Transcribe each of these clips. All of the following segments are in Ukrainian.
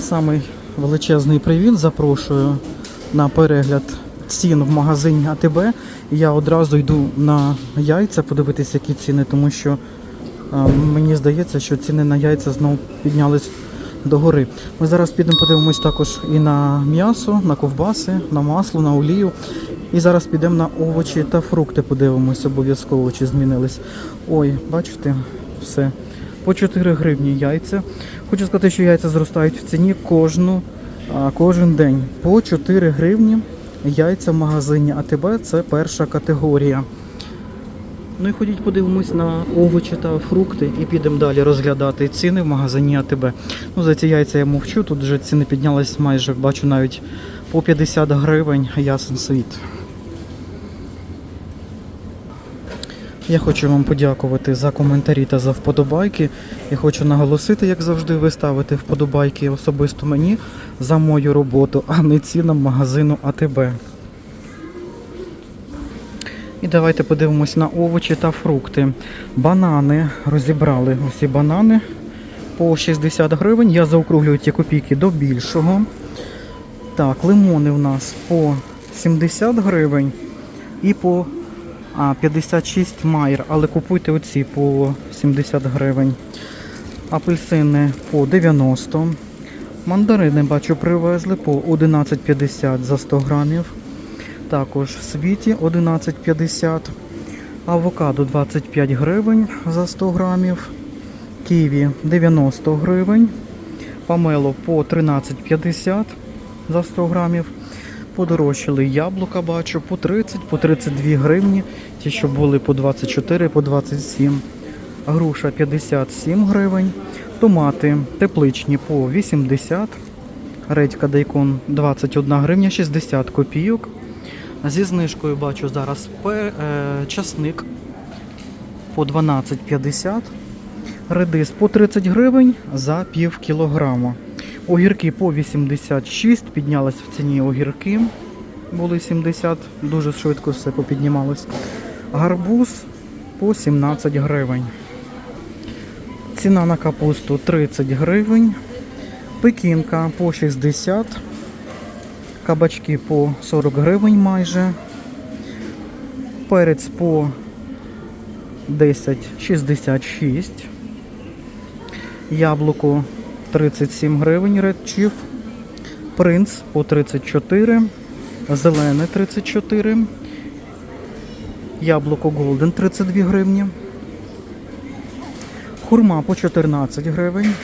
Самий величезний привіт. Запрошую на перегляд цін в магазині АТБ. Я одразу йду на яйця подивитися, які ціни, тому що а, мені здається, що ціни на яйця знову піднялись догори. Ми зараз підемо подивимось також і на м'ясо, на ковбаси, на масло, на олію. І зараз підемо на овочі та фрукти, подивимось обов'язково, чи змінились. Ой, бачите, все. По 4 гривні яйця. Хочу сказати, що яйця зростають в ціні кожну, кожен день. По 4 гривні яйця в магазині АТБ це перша категорія. Ну і ходіть подивимось на овочі та фрукти і підемо далі розглядати ціни в магазині АТБ. Ну, за ці яйця я мовчу, тут вже ціни піднялись майже, бачу навіть по 50 гривень, ясен світ. Я хочу вам подякувати за коментарі та за вподобайки. Я хочу наголосити, як завжди, ви ставите вподобайки особисто мені за мою роботу, а не цінам магазину АТБ. І давайте подивимось на овочі та фрукти. Банани розібрали усі банани по 60 гривень. Я заокруглюю ті копійки до більшого. Так, лимони у нас по 70 гривень і по а, 56 майр, але купуйте оці по 70 гривень. Апельсини по 90. Мандарини, бачу, привезли по 11,50 за 100 грамів. Також в світі 11,50. Авокадо 25 гривень за 100 грамів. Ківі 90 гривень. Памело по 13,50 за 100 грамів. Подорожчали яблука, бачу, по 30, по 32 гривні. Ті, що були по 24, по 27. Груша 57 гривень. Томати тепличні по 80. Редька дайкон 21 гривня 60 копійок. Зі знижкою бачу зараз е, часник по 12,50. Редис по 30 гривень за пів кілограма. Огірки по 86, піднялись в ціні огірки. Були 70, дуже швидко все попіднімалось. Гарбуз по 17 гривень. Ціна на капусту 30 гривень. Пекінка по 60. Кабачки по 40 гривень майже. Перець по 10,66. Яблуко 37 гривень редчів. Принц по 34. Зелене 34. Яблуко Голден 32 гривні. Хурма по 14 гривень.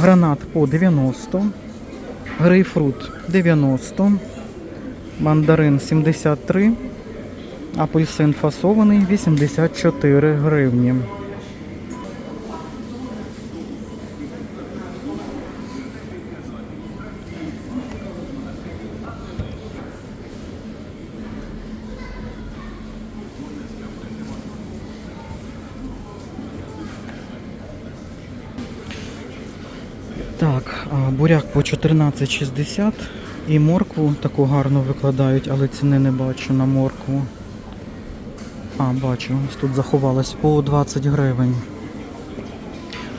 Гранат по 90. Грейпфрут 90. Мандарин 73. Апельсин фасований 84 гривні. Буряк по 14,60 і моркву таку гарно викладають, але ціни не бачу на моркву. А, бачу, ось тут заховалась по 20 гривень.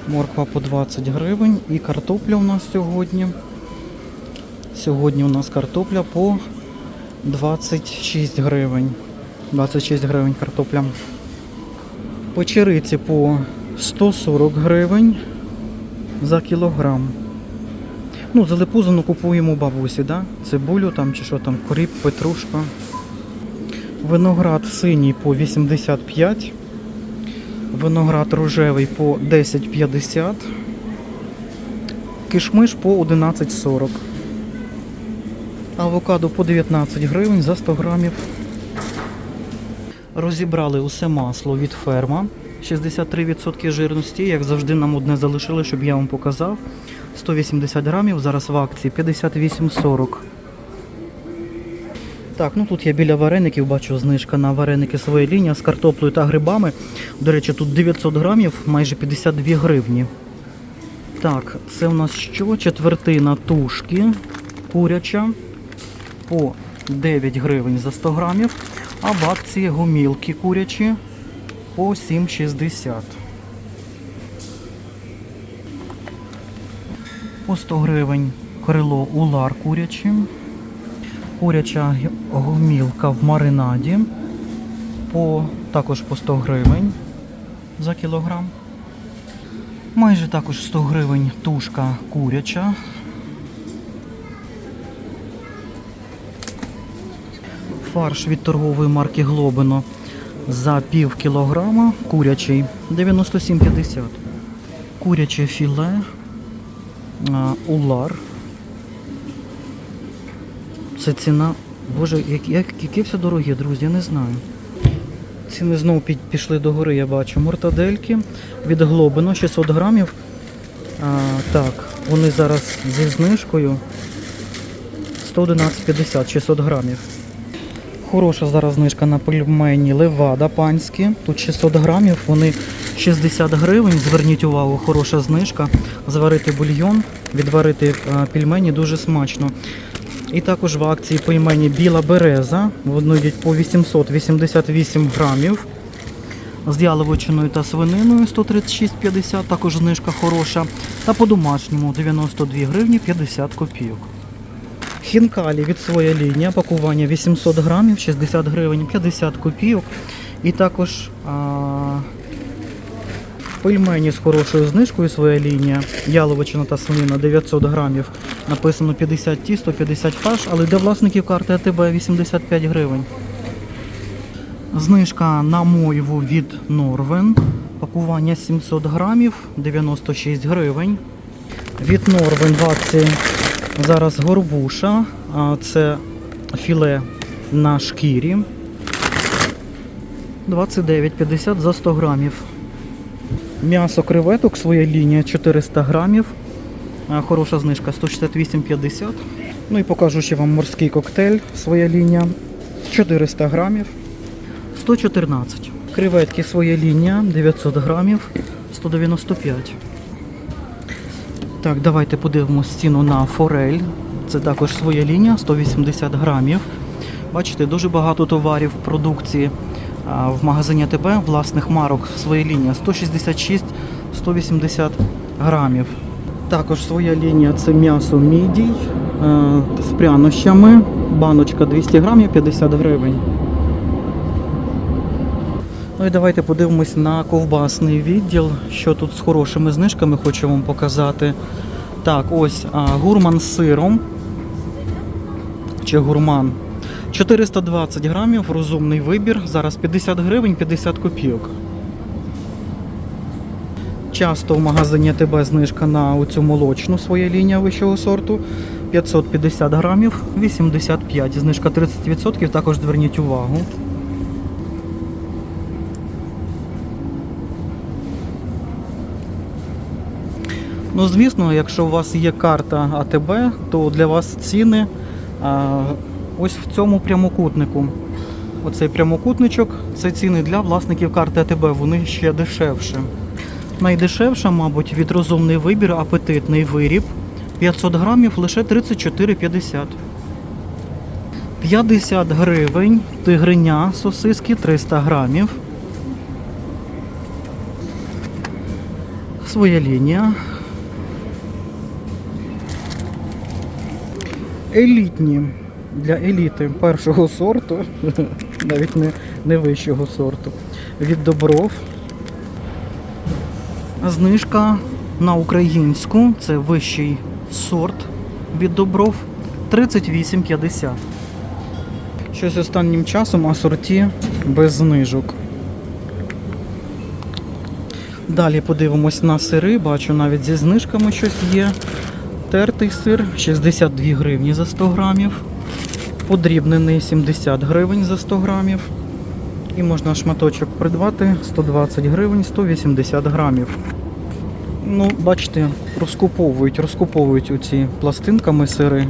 Морква по 20 гривень і картопля у нас сьогодні. Сьогодні у нас картопля по 26 гривень. 26 гривень картопля. Печериці по 140 гривень за кілограм. Ну, залепузану купуємо бабусі, да? Цибулю там чи що там, коріп, петрушка. Виноград синій по 85. Виноград рожевий по 10,50. Кишмиш по 11,40. Авокадо по 19 гривень за 100 грамів. Розібрали усе масло від ферма. 63% жирності, як завжди, нам одне залишили, щоб я вам показав. 180 грамів, зараз в акції 58,40. Так, ну тут я біля вареників бачу знижка на вареники своєї лінії з картоплею та грибами. До речі, тут 900 грамів, майже 52 гривні. Так, це у нас що? Четвертина тушки куряча по 9 гривень за 100 грамів, а в акції гомілки курячі по 7,60. По 100 гривень крило улар куряче. Куряча гомілка в маринаді. По, також по 100 гривень за кілограм. Майже також 100 гривень тушка куряча. Фарш від торгової марки Глобино за пів кілограма курячий 97,50. Куряче філе улар. Це ціна. Боже, як, як, які все дорогі, друзі, я не знаю. Ціни знову пі- пішли до гори, я бачу. Мортадельки від Глобино 600 грамів. А, так, вони зараз зі знижкою 111,50, 600 грамів. Хороша зараз знижка на пельмені Левада панські. Тут 600 грамів, вони 60 гривень. Зверніть увагу, хороша знижка. Зварити бульйон, відварити е, пельмені дуже смачно. І також в акції пельмені Біла береза. Вони йдуть по 888 грамів. З яловичиною та свининою 136,50, також знижка хороша. Та по-домашньому 92 гривні 50 копійок. Хінкалі від своя лінія, пакування 800 грамів, 60 гривень, 50 копійок. І також а, пельмені з хорошою знижкою своя лінія. Яловичина та свинина 900 грамів. Написано 50 ті, 150 фарш, але для власників карти АТБ 85 гривень. Знижка на мойву від Норвен. Пакування 700 грамів, 96 гривень. Від Норвен в акції зараз горбуша. Це філе на шкірі. 29,50 за 100 грамів. М'ясо креветок, своя лінія 400 грамів. Хороша знижка 168,50. Ну і покажу ще вам морський коктейль, своя лінія 400 грамів. 114. Креветки своя лінія 900 грамів 195. Так, давайте подивимось ціну на форель. Це також своя лінія 180 грамів. Бачите, дуже багато товарів продукції в магазині АТБ власних марок своя лінія 166-180 грамів. Також своя лінія це м'ясо мідій е, з прянощами. Баночка 200 грамів 50 гривень. Ну і давайте подивимось на ковбасний відділ, що тут з хорошими знижками хочу вам показати. Так, ось а, гурман з сиром. Чи гурман. 420 грамів, розумний вибір. Зараз 50 гривень, 50 копійок. Часто в магазині ТБ знижка на оцю молочну своя лінія вищого сорту. 550 грамів, 85. Знижка 30%, також зверніть увагу. Ну, звісно, якщо у вас є карта АТБ, то для вас ціни а, ось в цьому прямокутнику. Оцей прямокутничок це ціни для власників карти АТБ, вони ще дешевше. Найдешевша, мабуть, від розумний вибір, апетитний виріб. 500 грамів лише 34,50. 50 гривень, тигриня сосиски 300 грамів. Своя лінія. Елітні для еліти першого сорту, навіть не, не вищого сорту. Від добров. Знижка на українську, це вищий сорт від добров 38,50. Щось останнім часом асорті без знижок. Далі подивимось на сири, бачу навіть зі знижками щось є. Тертий сир 62 гривні за 100 грамів. Подрібнений 70 гривень за 100 грамів. І можна шматочок придбати 120 гривень 180 грамів. Ну, бачите, розкуповують, розкуповують оці пластинками сири.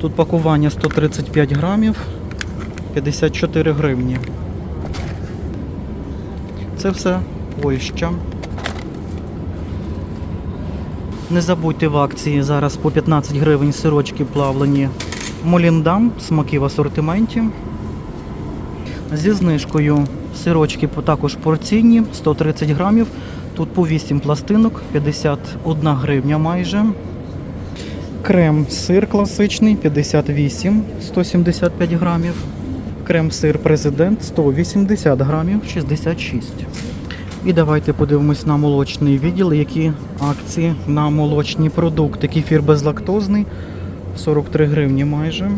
Тут пакування 135 грамів, 54 гривні. Це все Польща. Не забудьте в акції зараз по 15 гривень сирочки плавлені Моліндам, смаки в асортименті. Зі знижкою сирочки також порційні 130 грамів Тут по 8 пластинок, 51 гривня майже. Крем сир класичний 58, 175 грамів. Крем сир президент 180 грамів, 66. І давайте подивимось на молочний відділ, які акції на молочні продукти. Кефір безлактозний 43 гривні майже.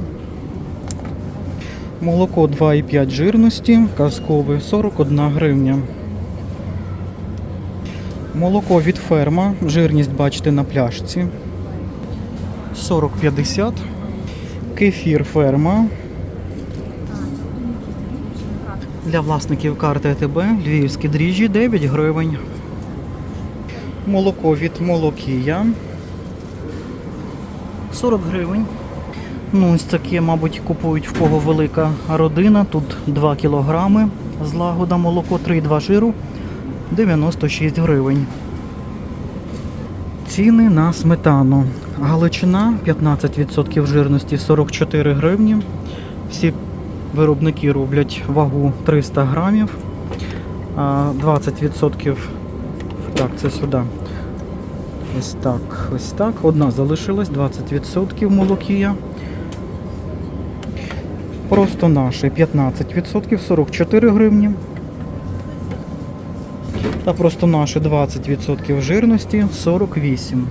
Молоко 2,5 жирності, казкове 41 гривня. Молоко від ферма, жирність бачите на пляшці 40,50. Кефір ферма. Для власників карти АТБ львівські дріжджі 9 гривень. Молоко від молокія 40 гривень. Ну, ось таке, мабуть, купують в кого велика родина. Тут 2 кілограми злагода молоко, 3,2 жиру 96 гривень. Ціни на сметану. Галичина 15% жирності 44 гривні. Всі виробники роблять вагу 300 грамів. 20% так, це сюди. Ось так, ось так. Одна залишилась, 20% молокія. Просто наші 15%, 44 гривні. Та просто наші 20% жирності 48.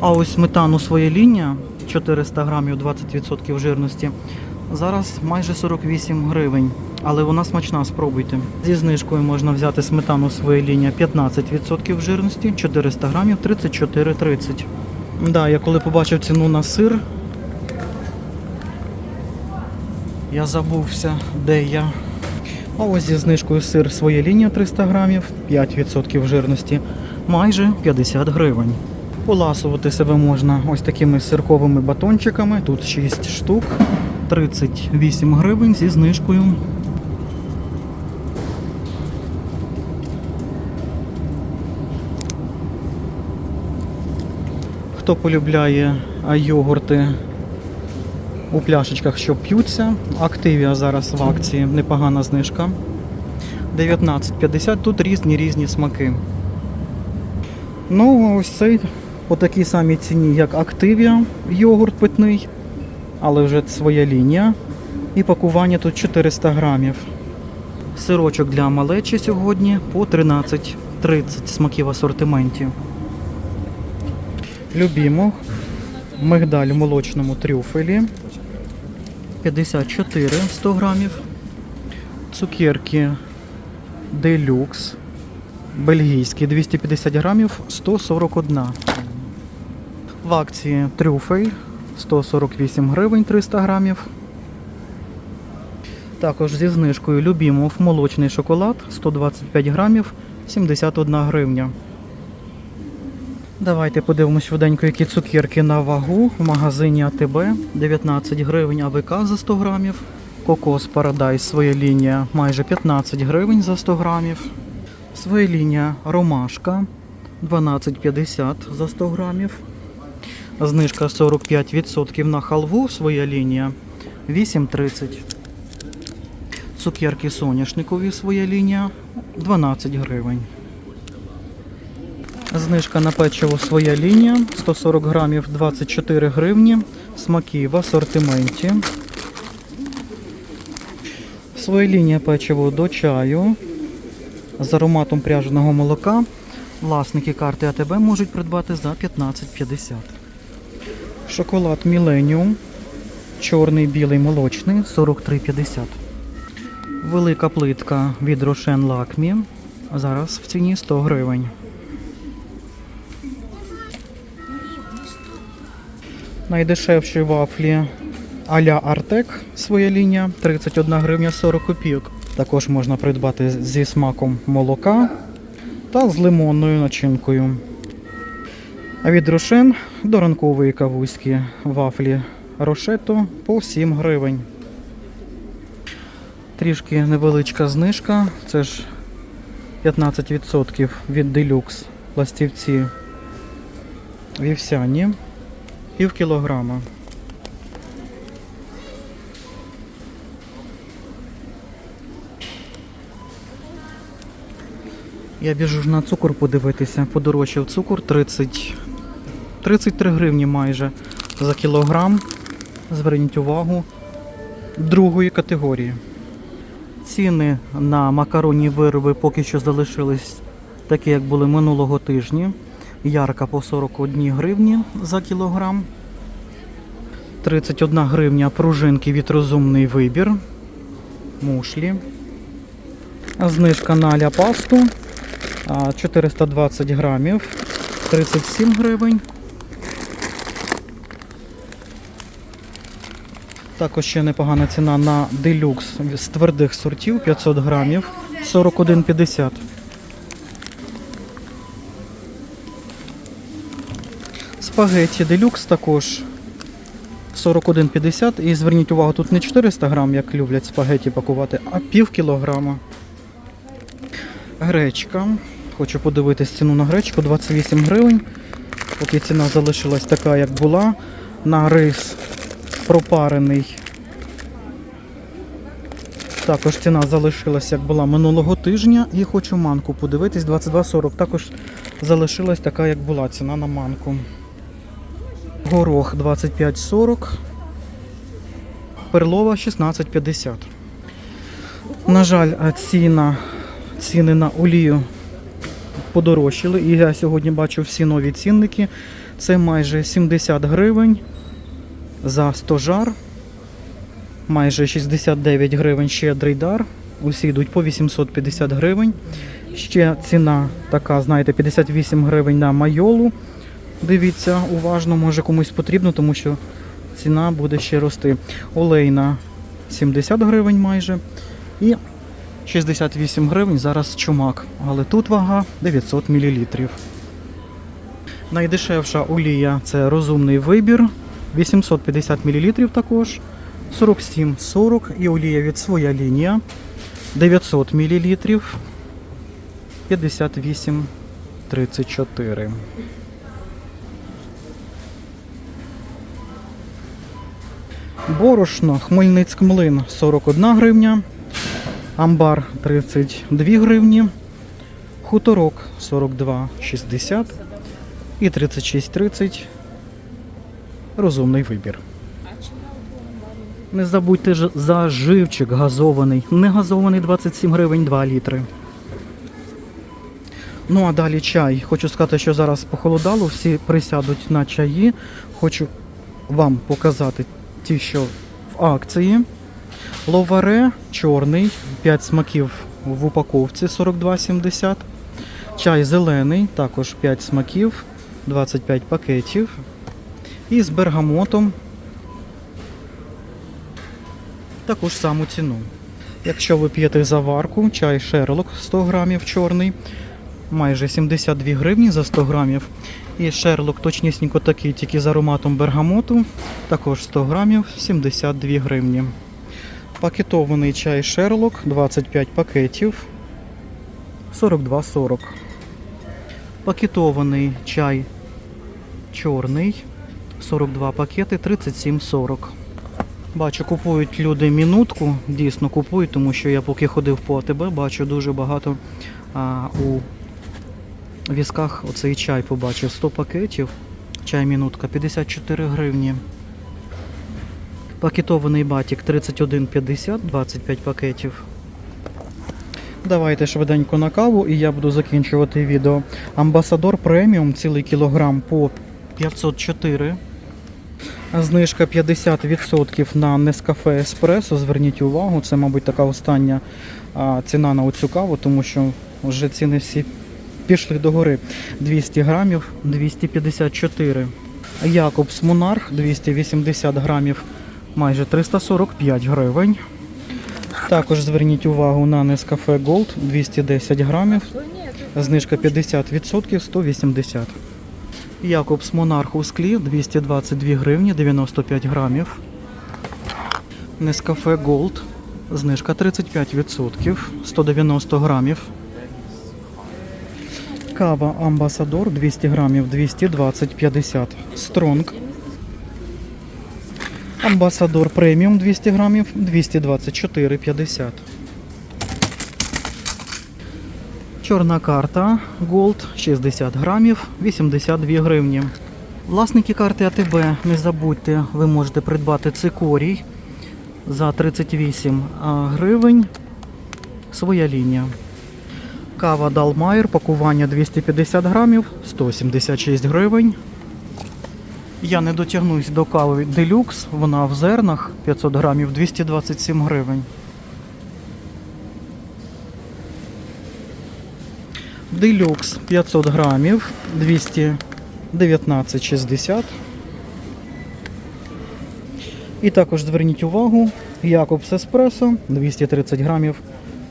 А ось сметану своя лінія 400 грамів 20% жирності. Зараз майже 48 гривень. Але вона смачна, спробуйте. Зі знижкою можна взяти сметану своя лінія 15% жирності, 400 грамів 34,30. Да, я коли побачив ціну на сир, я забувся, де я. А ось зі знижкою сир своя лінія 300 грамів, 5% жирності, майже 50 гривень. Поласувати себе можна ось такими сирковими батончиками. Тут 6 штук, 38 гривень зі знижкою. Хто полюбляє йогурти у пляшечках, що п'ються. Активія зараз в акції, непогана знижка. 19,50. Тут різні різні смаки. Ну, ось цей по такій самій ціні, як Активія, йогурт питний, але вже своя лінія. І пакування тут 400 грамів. Сирочок для малечі сьогодні по 13,30 смаків в асортименті. Любімо. Мигдаль в молочному трюфелі. 54 100 грамів. Цукерки Делюкс. Бельгійські 250 грамів 141. В акції трюфель 148 гривень 300 грамів. Також зі знижкою Любімов молочний шоколад 125 грамів 71 гривня. Давайте подивимось швиденько, які цукерки на вагу в магазині АТБ 19 гривень АВК за 100 грамів. Кокос Парадайс своя лінія майже 15 гривень за 100 грамів. Своя лінія Ромашка 12,50 за 100 грамів. Знижка 45% на халву своя лінія 8,30. Цукерки соняшникові своя лінія 12 гривень. Знижка на печиво своя лінія 140 грамів 24 гривні. Смаки в асортименті. Своя лінія печиво до чаю з ароматом пряженого молока. Власники карти АТБ можуть придбати за 15,50. Шоколад Міленіум. Чорний, білий, молочний 43,50. Велика плитка від Рошен Лакмі. Зараз в ціні 100 гривень. Найдешевші вафлі а-ля Артек своя лінія 31 гривня 40 копійок. Також можна придбати зі смаком молока та з лимонною начинкою. А від Рошен до ранкової кавузькі вафлі Рошето по 7 гривень. Трішки невеличка знижка. Це ж 15% від делюкс пластівці вівсяні. Пів кілограма. Я біжу ж на цукор подивитися. Подорожчав цукор 30, 33 гривні майже за кілограм. Зверніть увагу. Другої категорії. Ціни на макаронні вироби поки що залишились такі, як були минулого тижня. Ярка по 41 гривні за кілограм. 31 гривня пружинки від розумний вибір. Мушлі. Знижка на ляпасту 420 грамів. 37 гривень. Також ще непогана ціна на делюкс з твердих сортів 500 грамів 41,50. Спагетті делюкс також 41,50. І зверніть увагу, тут не 400 грам, як люблять спагеті пакувати, а пів кілограма. Гречка. Хочу подивитись ціну на гречку 28 гривень. Поки ціна залишилась така, як була. На рис пропарений. Також ціна залишилась, як була минулого тижня. І хочу манку подивитись 22,40. Також залишилась така, як була ціна на манку. Горох 25,40. Перлова 16,50. На жаль, ціна, ціни на олію подорожчали. І я сьогодні бачу всі нові цінники. Це майже 70 гривень за 100 жар. Майже 69 гривень щедрий дар. Усі йдуть по 850 гривень. Ще ціна така, знаєте, 58 гривень на майолу. Дивіться, уважно, може комусь потрібно, тому що ціна буде ще рости. Олейна 70 гривень майже. І 68 гривень зараз чумак. Але тут вага 900 мл. Найдешевша олія це розумний вибір. 850 мл також. 47,40 і олія від своя лінія 900 мл 58,34. Борошно Хмельницьк млин 41 гривня, амбар 32 гривні, хуторок 42,60 і 36,30. Розумний вибір. Не забудьте ж за живчик газований. Не газований 27 гривень 2 літри. Ну а далі чай. Хочу сказати, що зараз похолодало, всі присядуть на чаї. Хочу вам показати ті, що в акції. Ловаре чорний, 5 смаків в упаковці 42,70. Чай зелений, також 5 смаків, 25 пакетів. І з бергамотом таку ж саму ціну. Якщо ви п'єте заварку, чай Шерлок 100 грамів чорний, майже 72 гривні за 100 грамів. І Шерлок точнісінько такий, тільки з ароматом бергамоту, також 100 грамів, 72 гривні. Пакетований чай Шерлок, 25 пакетів, 42,40. Пакетований чай чорний, 42 пакети, 37,40. Бачу, купують люди мінутку, дійсно купують, тому що я поки ходив по АТБ, бачу дуже багато а, у візках оцей чай побачив. 100 пакетів, чай мінутка, 54 гривні. Пакетований батік 31,50, 25 пакетів. Давайте швиденько на каву і я буду закінчувати відео. Амбасадор преміум цілий кілограм по 504. Знижка 50% на Nescafe Espresso. Зверніть увагу, це, мабуть, така остання ціна на оцю каву, тому що вже ціни всі пішли догори. 200 грамів 254. Якобс Монарх 280 грамів, майже 345 гривень. Також зверніть увагу на Nescafe Gold 210 грамів. Знижка 50% 180. Якобс Монарх у склі 222 гривні 95 грамів. Nescafe Gold. Знижка 35%, 190 грамів. Кава Амбасадор 200 грамів 220,50. Стронг. Амбасадор преміум 200 грамів 224,50. Чорна карта Gold 60 грамів 82 гривні. Власники карти АТБ, не забудьте, ви можете придбати цикорій за 38 гривень. Своя лінія. Кава Далмайер, пакування 250 грамів, 176 гривень. Я не дотягнусь до кави Делюкс, вона в зернах 500 грамів, 227 гривень. Делюкс 500 грамів, 219,60. І також зверніть увагу, Якобс Еспресо 230 грамів,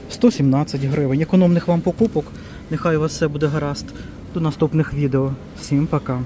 117 гривень. Економних вам покупок. Нехай у вас все буде гаразд. До наступних відео. Всім пока.